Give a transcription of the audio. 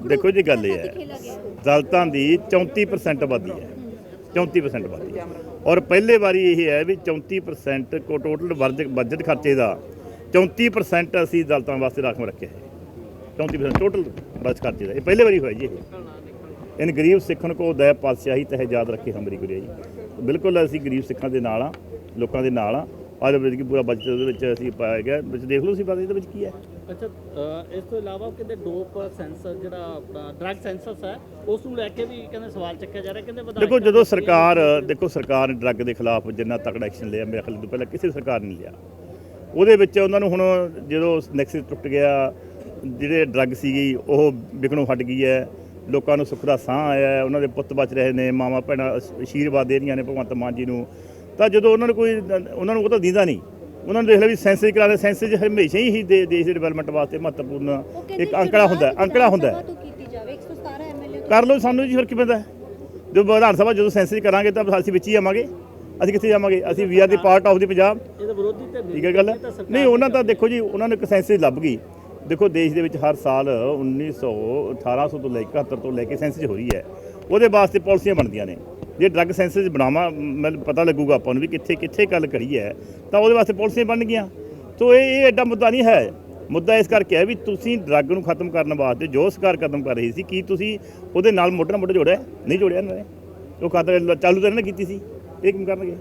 ਦੇਖੋ ਜੀ ਗੱਲ ਇਹ ਹੈ। ਦਲਤਾਂ ਦੀ 34% ਆਬਾਦੀ ਹੈ। 34% ਆਬਾਦੀ ਹੈ। ਔਰ ਪਹਿਲੇ ਵਾਰੀ ਇਹ ਹੈ ਵੀ 34% ਕੋ ਟੋਟਲ ਬਜਟ ਖਰਚੇ ਦਾ 34% ਅਸੀਂ ਦਲਤਾਂ ਵਾਸਤੇ ਰਾਖਵਾਂ ਰੱਖਿਆ ਹੈ। 34% ਟੋਟਲ ਬਜਟ ਖਰਚੇ ਦਾ। ਇਹ ਪਹਿਲੇ ਵਾਰੀ ਹੋਇਆ ਜੀ ਇਹ। ਗਰੀਬ ਸਿੱਖਣ ਕੋ ਦਇਆ ਪਾਤਸ਼ਾਹੀ ਤਹਿ ਯਾਦ ਰੱਖੇ ਹਮਰੀ ਗੁਰਿਆ ਜੀ। ਬਿਲਕੁਲ ਅਸੀਂ ਗਰੀਬ ਸਿੱਖਾਂ ਦੇ ਨਾਲ ਆ ਲੋਕਾਂ ਦੇ ਨਾਲ ਆ ਅੱਜ ਵਿੱਚ ਕੀ ਪੂਰਾ ਬਜਟ ਉਹਦੇ ਵਿੱਚ ਅਸੀਂ ਪਾਇਆ ਗਿਆ। ਵਿੱਚ ਦੇਖ ਲਓ ਸੀ ਬਾਤ ਇਹਦੇ ਵਿੱਚ ਕੀ ਹੈ। ਅੱਛਾ ਅ, ਇਸ ਤੋਂ ਇਲਾਵਾ ਕਹਿੰਦੇ ਡੋਪ ਸੈਂਸਰ ਜਿਹੜਾ ਆਪਣਾ ਡਰੱਗ ਸੈਂਸਸ ਹੈ ਉਸ ਨੂੰ ਲੈ ਕੇ ਵੀ ਕਹਿੰਦੇ ਸਵਾਲ ਚੱਕਿਆ ਜਾ ਰਿਹਾ ਕਹਿੰਦੇ ਵਿਧਾਇਕ ਦੇਖੋ ਜਦੋਂ ਸਰਕਾਰ ਦੇਖੋ ਸਰਕਾਰ ਨੇ ਡਰੱਗ ਦੇ ਖਿਲਾਫ ਜਿੰਨਾ ਤਕੜਾ ਐਕਸ਼ਨ ਲਿਆ ਮੇਰੇ ਖਿਆਲ ਤੋਂ ਪਹਿਲਾਂ ਕਿਸੇ ਸਰਕਾਰ ਨੇ ਲਿਆ। ਉਹਦੇ ਵਿੱਚ ਉਹਨਾਂ ਨੂੰ ਹੁਣ ਜਦੋਂ ਨੈਕਸਸ ਟੁੱਟ ਗਿਆ ਜਿਹੜੇ ਡਰੱਗ ਸੀਗੀ ਉਹ ਵਿਕਣੋਂ ਹਟ ਗਈ ਹੈ। ਲੋਕਾਂ ਨੂੰ ਸੁੱਖ ਦਾ ਸਾਹ ਆਇਆ ਹੈ। ਉਹਨਾਂ ਦੇ ਪੁੱਤ ਬਚ ਰਹੇ ਨੇ ਮਾਵਾਂ ਭੈਣਾਂ ਅਸ- ਆਸ਼ੀਰਵਾਦ ਦੇ ਰਹੀਆਂ ਨੇ ਭਗਵੰਤ ਮਾਨ ਜੀ ਨੂੰ। ਤਾਂ ਜਦੋਂ ਉਹਨਾਂ ਨੂੰ ਕੋਈ ਉਹਨਾਂ ਨੂੰ ਉਹ ਤਾਂ ਦਿੰਦਾ ਨਹੀਂ। ਉਹਨਾਂ ਨੂੰ ਦੇਖ ਲਿਆ ਵੀ ਸੈਂਸਸ ਕਰਾ ਸੈਂਸਸ ਹਮੇਸ਼ਾ ਹੀ ਦੇ- ਦੇਸ਼ ਦੇ ਡਿਵੈਲਪਮੈਂਟ ਵਾਸਤੇ ਮਹੱਤਵਪੂਰਨ ਇੱਕ ਅੰਕੜਾ ਹੁੰਦਾ ਹੈ, ਅੰਕੜਾ ਹੁੰਦਾ ਹੈ। ਤੋਂ ਕੀਤੀ ਜਾਵੇ 117 ਐਮਐਲਏ ਕਰ ਲਓ ਸਾਨੂੰ ਜੀ ਫਿਰ ਕਿਵੇਂ ਦਾ ਜੋ ਵਿਧਾਨ ਸਭਾ ਜਦੋਂ ਸੈਂਸਸ ਕਰਾਂਗੇ ਤਾਂ ਅਸੀਂ ਵਿੱਚ ਹੀ ਆਵਾਂਗੇ। ਅਸੀਂ ਕਿੱਥੇ ਜਾਵਾਂਗੇ? ਅਸੀਂ we are the part of the Punjab. ਇਹਦੇ ਵਿਰੋਧੀ ਤੇ ਠੀਕ ਹੈ ਗੱਲ? ਨਹੀਂ ਉਹਨਾਂ ਤਾਂ ਦੇਖੋ ਜੀ ਉਹਨਾਂ ਨੂੰ ਇੱਕ ਸੈਂਸਸ ਲੱਭ ਗਈ। ਦੇਖੋ ਦੇਸ਼ ਦੇ ਵਿੱਚ ਹਰ ਸਾਲ 1900 1800 ਤੋਂ ਲੈ ਕੇ 71 ਤੋਂ ਲੈ ਕੇ ਸੈਂਸਸ ਹੋ ਰਹੀ ਹੈ। ਉਹਦੇ ਵਾਸਤੇ ਪਾਲਿਸੀਆਂ ਬਣਦੀਆਂ ਨੇ। ਜੇ ਡਰੱਗ ਸੈਂਸਸ ਬਣਾਵਾ ਮਤਲਬ ਪਤਾ ਲੱਗੂਗਾ ਆਪਾਂ ਨੂੰ ਵੀ ਕਿੱਥੇ ਕਿੱਥੇ ਗੱਲ ਕਰੀ ਹੈ, ਤਾਂ ਉਹਦੇ ਵਾਸਤੇ ਪਾਲਿਸੀਆਂ ਬਣ ਗਈਆਂ। ਸੋ ਇਹ ਇਹ ਐਡਾ ਮੁੱਦਾ ਨਹੀਂ ਹੈ। ਮੁੱਦਾ ਇਸ ਕਰਕੇ ਹੈ ਵੀ ਤੁਸੀਂ ਡਰੱਗ ਨੂੰ ਖਤਮ ਕਰਨ ਵਾਸਤੇ ਜੋ ਸਰਕਾਰ ਕਦਮ ਕਰ ਰਹੀ ਸੀ, ਕੀ ਤੁਸੀਂ ਉਹਦੇ ਨਾਲ ਮੋਢਾ ਨਾਲ ਮੋਢਾ ਜੋੜਿਆ? ਨਹੀਂ ਜੋੜਿਆ ਇਹਨਾਂ ਨੇ। ਉਹ ਕਦ ਚਾਲੂ ਤਾਂ ਇਹਨਾਂ ਨੇ ਕੀਤੀ ਸੀ। ਇਹ ਕਿਵੇਂ ਕਰਨਗੇ